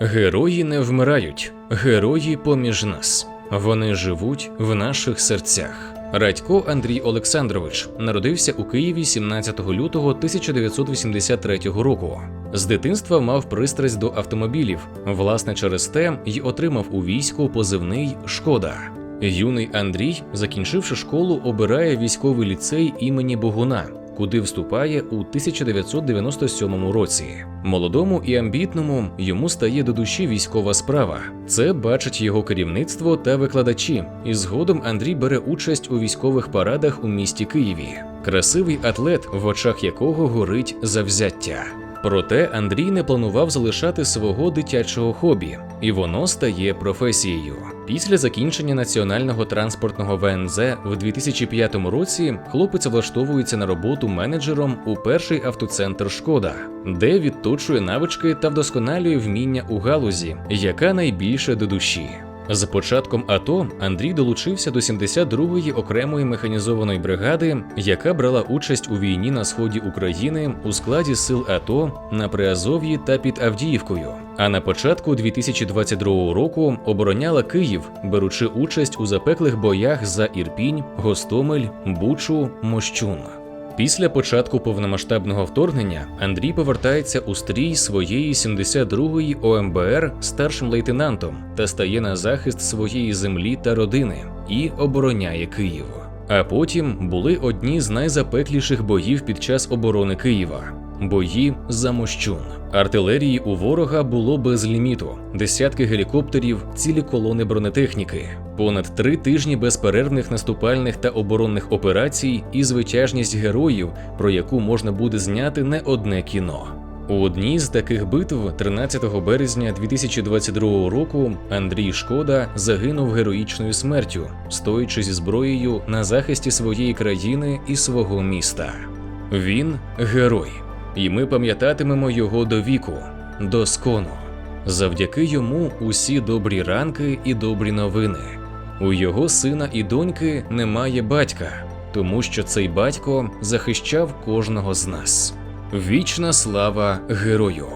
Герої не вмирають, герої поміж нас. Вони живуть в наших серцях. Радько Андрій Олександрович народився у Києві 17 лютого 1983 року. З дитинства мав пристрасть до автомобілів. Власне, через те й отримав у війську позивний Шкода. Юний Андрій, закінчивши школу, обирає військовий ліцей імені Богуна, куди вступає у 1997 році. Молодому і амбітному йому стає до душі військова справа. Це бачить його керівництво та викладачі. І згодом Андрій бере участь у військових парадах у місті Києві. Красивий атлет, в очах якого горить завзяття. Проте Андрій не планував залишати свого дитячого хобі, і воно стає професією. Після закінчення національного транспортного ВНЗ в 2005 році хлопець влаштовується на роботу менеджером у перший автоцентр Шкода, де відточує навички та вдосконалює вміння у галузі, яка найбільше до душі. З початком АТО Андрій долучився до 72-ї окремої механізованої бригади, яка брала участь у війні на сході України у складі сил АТО на Приазов'ї та під Авдіївкою. А на початку 2022 року обороняла Київ, беручи участь у запеклих боях за Ірпінь, Гостомель, Бучу, Мощун. Після початку повномасштабного вторгнення Андрій повертається у стрій своєї 72-ї ОМБР старшим лейтенантом та стає на захист своєї землі та родини і обороняє Київ. А потім були одні з найзапекліших боїв під час оборони Києва. Бої за Мощун. Артилерії у ворога було без ліміту, десятки гелікоптерів, цілі колони бронетехніки, понад три тижні безперервних наступальних та оборонних операцій і звитяжність героїв, про яку можна буде зняти не одне кіно. У одній з таких битв, 13 березня 2022 року, Андрій Шкода загинув героїчною смертю, стоячи зі зброєю на захисті своєї країни і свого міста. Він герой, і ми пам'ятатимемо його до віку, до скону. Завдяки йому усі добрі ранки і добрі новини. У його сина і доньки немає батька, тому що цей батько захищав кожного з нас. Вічна слава герою!